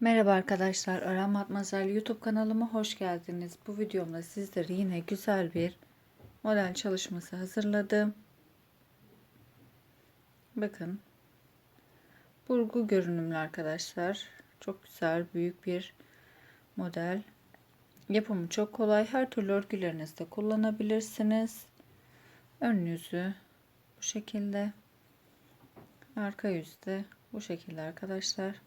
Merhaba arkadaşlar, Öğren Matmazel YouTube kanalıma hoş geldiniz. Bu videomda sizlere yine güzel bir model çalışması hazırladım. Bakın. Burgu görünümlü arkadaşlar. Çok güzel, büyük bir model. Yapımı çok kolay. Her türlü örgülerinizde kullanabilirsiniz. Ön yüzü bu şekilde. Arka yüzde bu şekilde arkadaşlar.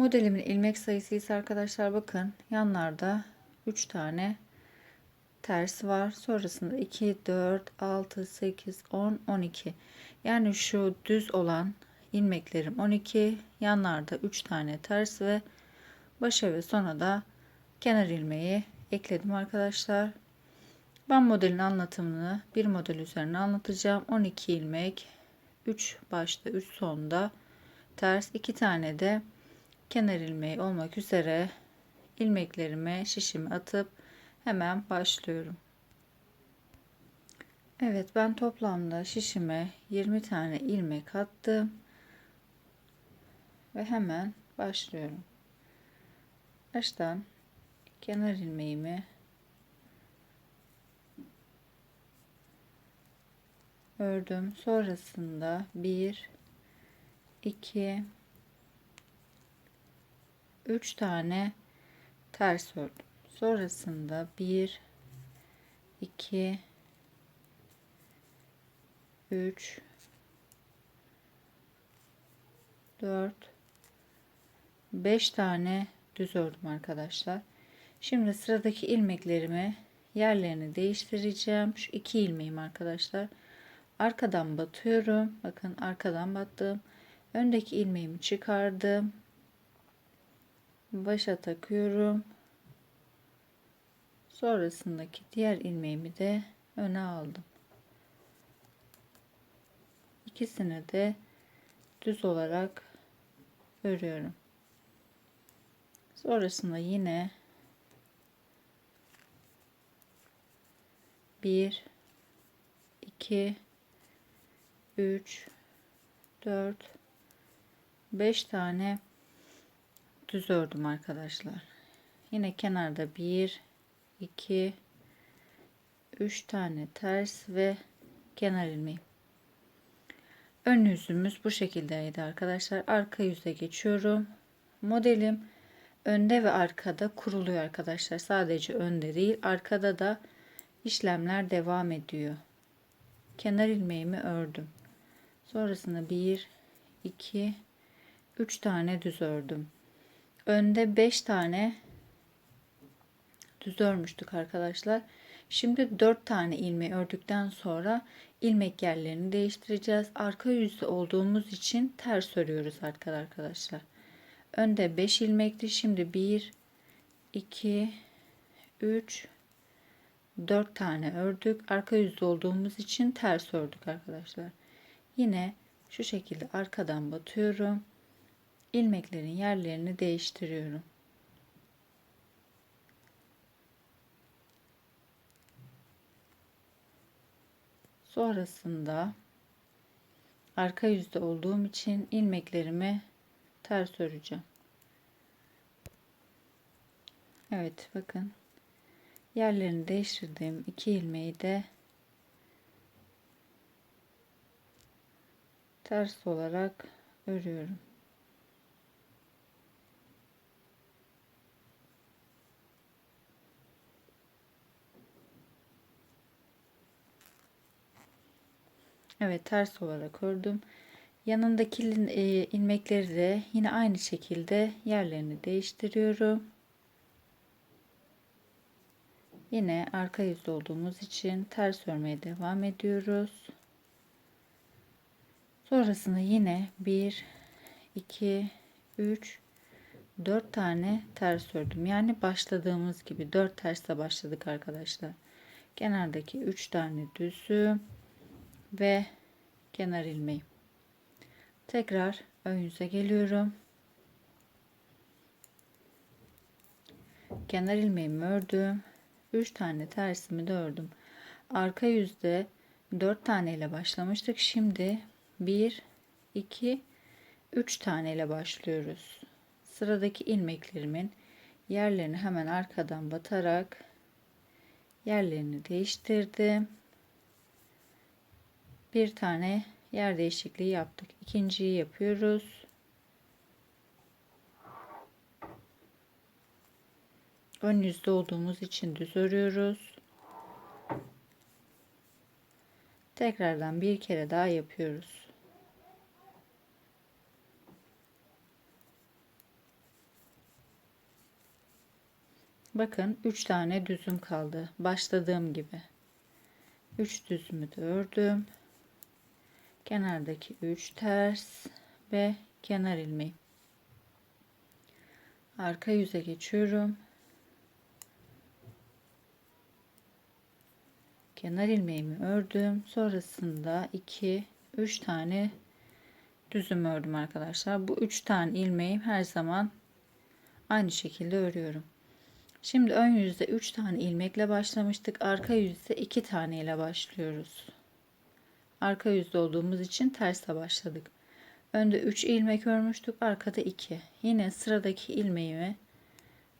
Modelimin ilmek sayısı ise arkadaşlar bakın yanlarda 3 tane ters var. Sonrasında 2, 4, 6, 8, 10, 12. Yani şu düz olan ilmeklerim 12. Yanlarda 3 tane ters ve başa ve sona da kenar ilmeği ekledim arkadaşlar. Ben modelin anlatımını bir model üzerine anlatacağım. 12 ilmek 3 başta 3 sonda ters 2 tane de kenar ilmeği olmak üzere ilmeklerime şişimi atıp hemen başlıyorum. Evet ben toplamda şişime 20 tane ilmek attım ve hemen başlıyorum. Baştan kenar ilmeğimi ördüm. Sonrasında 1 2 3 tane ters ördüm. Sonrasında 1 2 3 4 5 tane düz ördüm arkadaşlar. Şimdi sıradaki ilmeklerimi yerlerini değiştireceğim. Şu iki ilmeğim arkadaşlar. Arkadan batıyorum. Bakın arkadan battım. Öndeki ilmeğimi çıkardım başa takıyorum. Sonrasındaki diğer ilmeğimi de öne aldım. İkisini de düz olarak örüyorum. Sonrasında yine bir, iki, üç, dört, beş tane düz ördüm arkadaşlar. Yine kenarda 1 2 3 tane ters ve kenar ilmeği. Ön yüzümüz bu şekildeydi arkadaşlar. Arka yüze geçiyorum. Modelim önde ve arkada kuruluyor arkadaşlar. Sadece önde değil, arkada da işlemler devam ediyor. Kenar ilmeğimi ördüm. Sonrasında 1 2 3 tane düz ördüm önde 5 tane düz örmüştük arkadaşlar. Şimdi 4 tane ilmeği ördükten sonra ilmek yerlerini değiştireceğiz. Arka yüzde olduğumuz için ters örüyoruz arkadaşlar. Önde 5 ilmekti. Şimdi 1 2 3 4 tane ördük. Arka yüzde olduğumuz için ters ördük arkadaşlar. Yine şu şekilde arkadan batıyorum ilmeklerin yerlerini değiştiriyorum. Sonrasında arka yüzde olduğum için ilmeklerimi ters öreceğim. Evet bakın yerlerini değiştirdiğim iki ilmeği de ters olarak örüyorum. Evet ters olarak ördüm. Yanındaki e, ilmekleri de yine aynı şekilde yerlerini değiştiriyorum. Yine arka yüzde olduğumuz için ters örmeye devam ediyoruz. Sonrasında yine 1 2 3 4 tane ters ördüm. Yani başladığımız gibi 4 tersle başladık arkadaşlar. Kenardaki 3 tane düzü ve kenar ilmeği. Tekrar ön yüze geliyorum. Kenar ilmeğimi ördüm. 3 tane tersimi de ördüm. Arka yüzde 4 tane ile başlamıştık. Şimdi 1 2 3 tane ile başlıyoruz. Sıradaki ilmeklerimin yerlerini hemen arkadan batarak yerlerini değiştirdim. Bir tane yer değişikliği yaptık. İkinciyi yapıyoruz. Ön yüzde olduğumuz için düz örüyoruz. Tekrardan bir kere daha yapıyoruz. Bakın 3 tane düzüm kaldı. Başladığım gibi. 3 düzümü de ördüm. Kenardaki 3 ters ve kenar ilmeği. Arka yüze geçiyorum. Kenar ilmeğimi ördüm. Sonrasında 2 3 tane düzüm ördüm arkadaşlar. Bu 3 tane ilmeği her zaman aynı şekilde örüyorum. Şimdi ön yüzde 3 tane ilmekle başlamıştık. Arka yüzde 2 tane ile başlıyoruz. Arka yüzde olduğumuz için tersle başladık. Önde 3 ilmek örmüştük. Arkada 2. Yine sıradaki ilmeğimi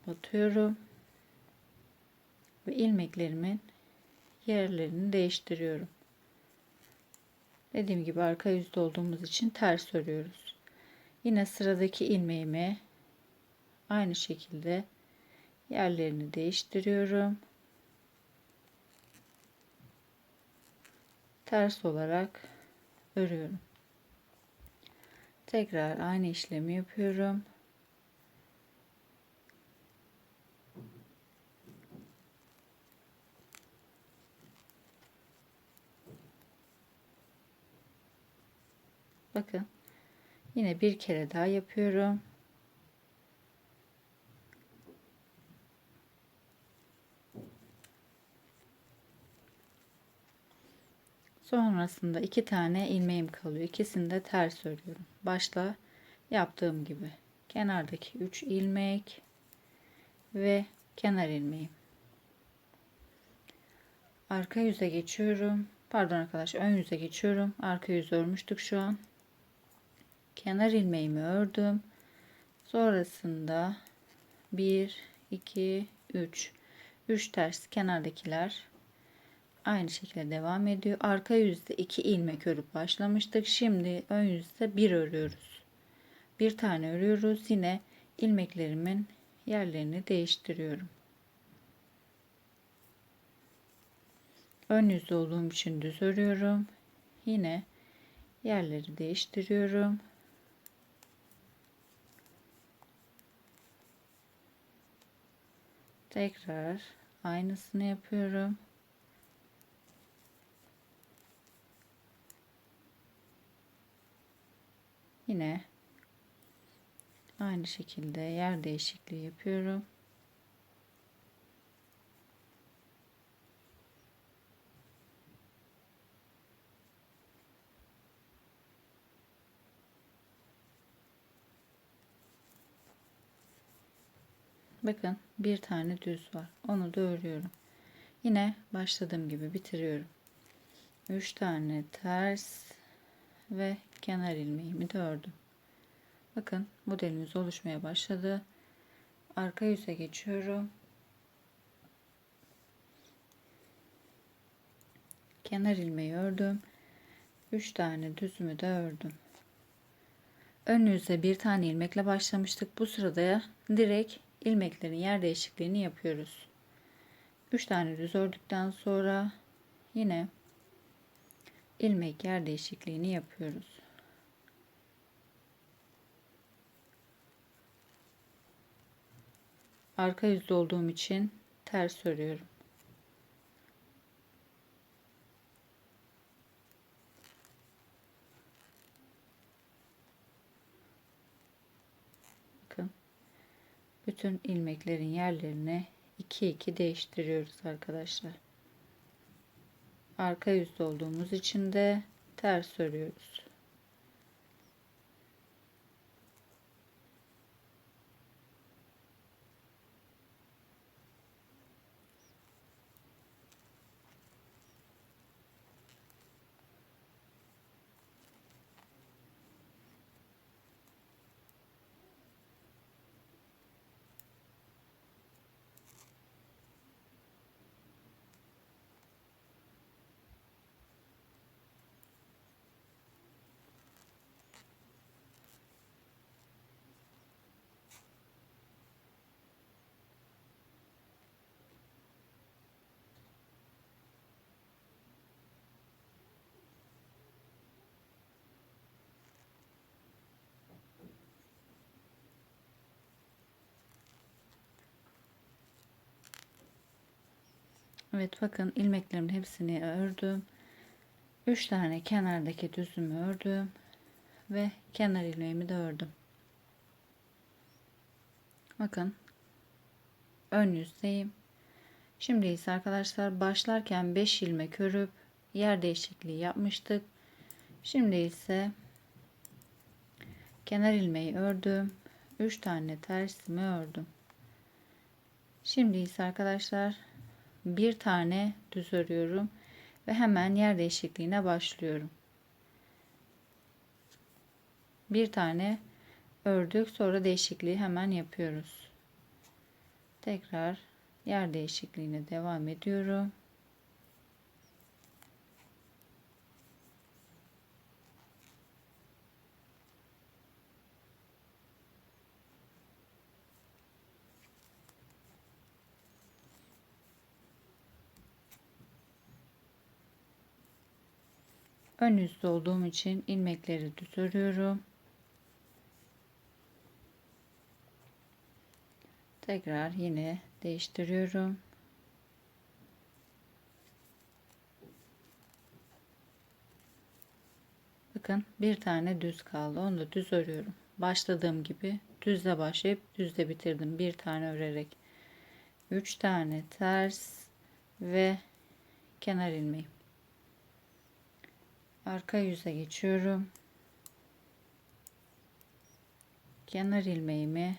batıyorum. Ve ilmeklerimin yerlerini değiştiriyorum. Dediğim gibi arka yüzde olduğumuz için ters örüyoruz. Yine sıradaki ilmeğimi aynı şekilde yerlerini değiştiriyorum. Ters olarak örüyorum. Tekrar aynı işlemi yapıyorum. Bakın yine bir kere daha yapıyorum. Sonrasında iki tane ilmeğim kalıyor. İkisini de ters örüyorum. Başta yaptığım gibi. Kenardaki 3 ilmek ve kenar ilmeğim. Arka yüze geçiyorum. Pardon arkadaşlar ön yüze geçiyorum. Arka yüz örmüştük şu an. Kenar ilmeğimi ördüm. Sonrasında 1 2 3 3 ters kenardakiler aynı şekilde devam ediyor. Arka yüzde 2 ilmek örüp başlamıştık. Şimdi ön yüzde 1 örüyoruz. Bir tane örüyoruz. Yine ilmeklerimin yerlerini değiştiriyorum. Ön yüzde olduğum için düz örüyorum. Yine yerleri değiştiriyorum. Tekrar aynısını yapıyorum. Yine aynı şekilde yer değişikliği yapıyorum. Bakın bir tane düz var. Onu da örüyorum. Yine başladığım gibi bitiriyorum. 3 tane ters ve kenar ilmeğimi de ördüm. Bakın modelimiz oluşmaya başladı. Arka yüze geçiyorum. Kenar ilmeği ördüm. 3 tane düzümü de ördüm. Ön yüze bir tane ilmekle başlamıştık. Bu sırada direkt ilmeklerin yer değişikliğini yapıyoruz. 3 tane düz ördükten sonra yine ilmek yer değişikliğini yapıyoruz. Arka yüzde olduğum için ters örüyorum. Bakın. Bütün ilmeklerin yerlerini 2 2 değiştiriyoruz arkadaşlar arka yüzde olduğumuz için de ters örüyoruz. Evet bakın ilmeklerimin hepsini ördüm. 3 tane kenardaki düzümü ördüm ve kenar ilmeğimi de ördüm. Bakın ön yüzdeyim. Şimdi ise arkadaşlar başlarken 5 ilmek örüp yer değişikliği yapmıştık. Şimdi ise kenar ilmeği ördüm. 3 tane tersimi ördüm. Şimdi ise arkadaşlar bir tane düz örüyorum ve hemen yer değişikliğine başlıyorum. Bir tane ördük sonra değişikliği hemen yapıyoruz. Tekrar yer değişikliğine devam ediyorum. Ön yüzde olduğum için ilmekleri düz örüyorum. Tekrar yine değiştiriyorum. Bakın bir tane düz kaldı. Onu da düz örüyorum. Başladığım gibi düzle başlayıp düzle bitirdim. Bir tane örerek. 3 tane ters ve kenar ilmeği arka yüze geçiyorum. Kenar ilmeğimi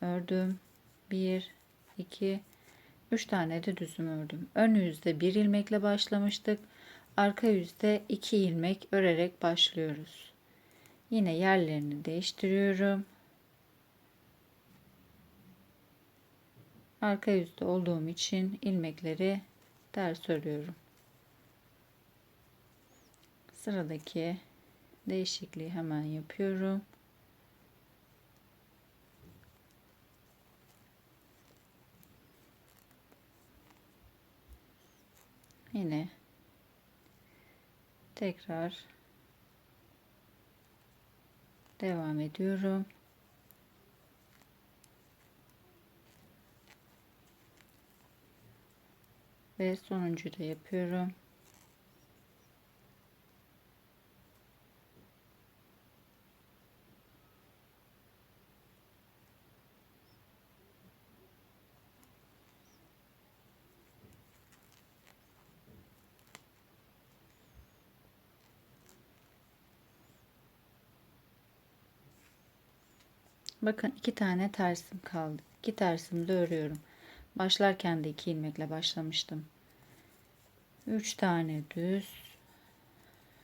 ördüm. 1 2 3 tane de düzüm ördüm. Ön yüzde bir ilmekle başlamıştık. Arka yüzde iki ilmek örerek başlıyoruz. Yine yerlerini değiştiriyorum. Arka yüzde olduğum için ilmekleri ters örüyorum sıradaki değişikliği hemen yapıyorum. Yine tekrar devam ediyorum. Ve sonuncu da yapıyorum. Bakın iki tane tersim kaldı. İki tersimi de örüyorum. Başlarken de iki ilmekle başlamıştım. Üç tane düz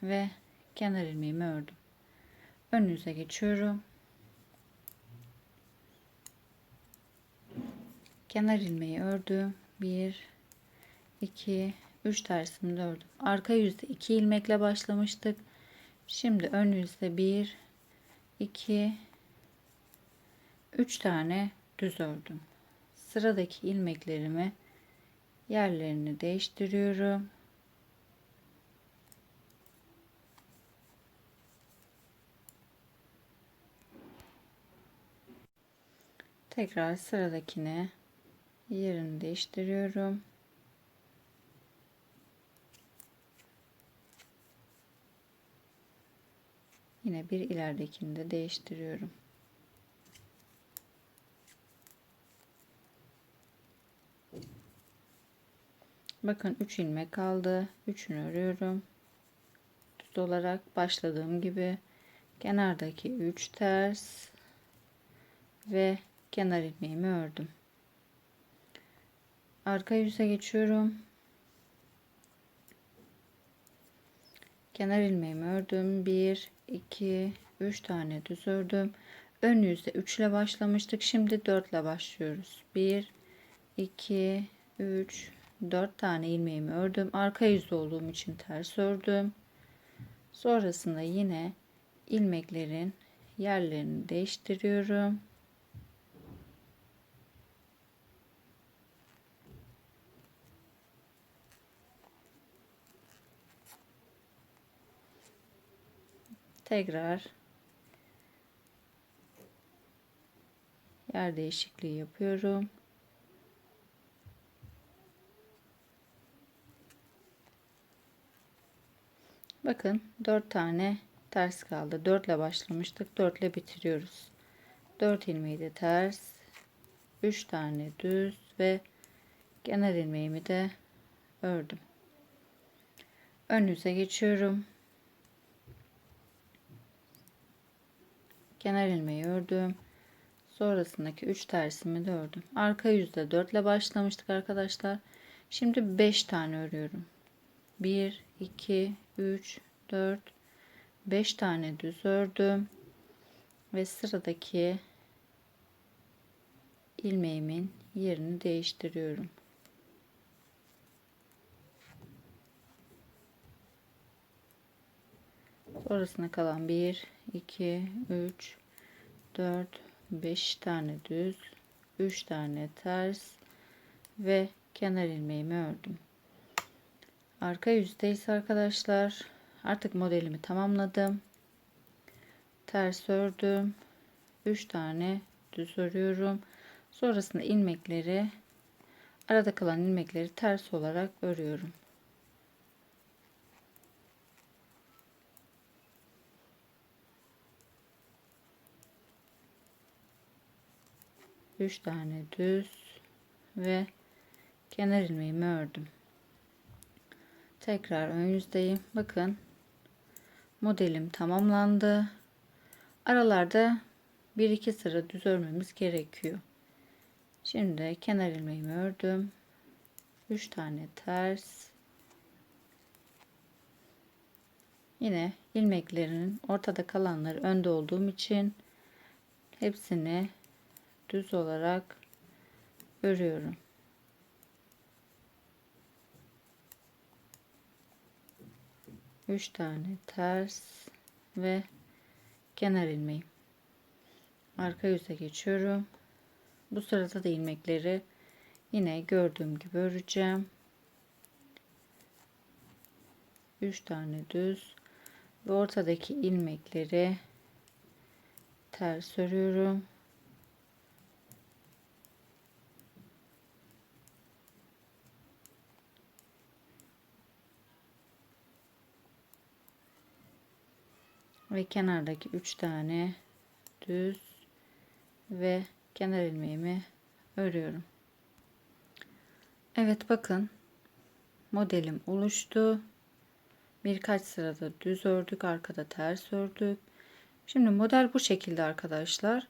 ve kenar ilmeğimi ördüm. Önünüze geçiyorum. Kenar ilmeği ördüm. Bir, iki, üç tersimi de ördüm. Arka yüzde iki ilmekle başlamıştık. Şimdi ön yüzde bir, iki 3 tane düz ördüm. Sıradaki ilmeklerimi yerlerini değiştiriyorum. Tekrar sıradakine yerini değiştiriyorum. Yine bir ileridekini de değiştiriyorum. Bakın 3 ilmek kaldı. 3'ünü örüyorum. Düz olarak başladığım gibi kenardaki 3 ters ve kenar ilmeğimi ördüm. Arka yüze geçiyorum. Kenar ilmeğimi ördüm. 1 2 3 tane düz ördüm. Ön yüzde 3 ile başlamıştık. Şimdi 4 ile başlıyoruz. 1 2 3 4 tane ilmeğimi ördüm. Arka yüzde olduğum için ters ördüm. Sonrasında yine ilmeklerin yerlerini değiştiriyorum. Tekrar yer değişikliği yapıyorum. Bakın 4 tane ters kaldı. 4 ile başlamıştık. 4 ile bitiriyoruz. 4 ilmeği de ters. 3 tane düz ve kenar ilmeğimi de ördüm. Ön yüze geçiyorum. Kenar ilmeği ördüm. Sonrasındaki 3 tersimi de ördüm. Arka yüzde 4 ile başlamıştık arkadaşlar. Şimdi 5 tane örüyorum. 1 2 3 4 5 tane düz ördüm ve sıradaki ilmeğimin yerini değiştiriyorum. Sonrasına kalan 1 2 3 4 5 tane düz 3 tane ters ve kenar ilmeğimi ördüm. Arka yüzdeyiz arkadaşlar. Artık modelimi tamamladım. Ters ördüm. 3 tane düz örüyorum. Sonrasında ilmekleri arada kalan ilmekleri ters olarak örüyorum. Üç tane düz ve kenar ilmeğimi ördüm. Tekrar ön yüzdeyim. Bakın modelim tamamlandı. Aralarda 1-2 sıra düz örmemiz gerekiyor. Şimdi kenar ilmeğimi ördüm. 3 tane ters. Yine ilmeklerinin ortada kalanları önde olduğum için hepsini düz olarak örüyorum. 3 tane ters ve kenar ilmeği. Arka yüze geçiyorum. Bu sırada da ilmekleri yine gördüğüm gibi öreceğim. 3 tane düz ve ortadaki ilmekleri ters örüyorum. Ve kenardaki 3 tane düz ve kenar ilmeğimi örüyorum. Evet bakın modelim oluştu. Birkaç sırada düz ördük, arkada ters ördük. Şimdi model bu şekilde arkadaşlar.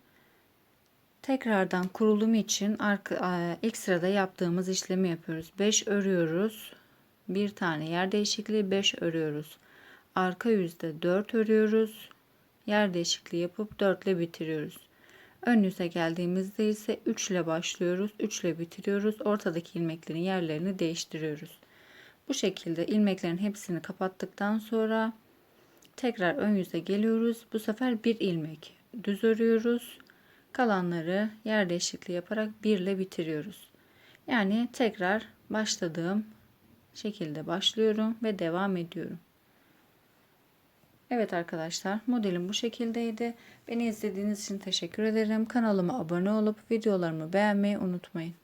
Tekrardan kurulum için arka, ilk sırada yaptığımız işlemi yapıyoruz. 5 örüyoruz. Bir tane yer değişikliği 5 örüyoruz. Arka yüzde 4 örüyoruz. Yer değişikliği yapıp 4 ile bitiriyoruz. Ön yüze geldiğimizde ise 3 ile başlıyoruz. 3 ile bitiriyoruz. Ortadaki ilmeklerin yerlerini değiştiriyoruz. Bu şekilde ilmeklerin hepsini kapattıktan sonra tekrar ön yüze geliyoruz. Bu sefer bir ilmek düz örüyoruz. Kalanları yer değişikliği yaparak 1 ile bitiriyoruz. Yani tekrar başladığım şekilde başlıyorum ve devam ediyorum. Evet arkadaşlar modelim bu şekildeydi. Beni izlediğiniz için teşekkür ederim. Kanalıma abone olup videolarımı beğenmeyi unutmayın.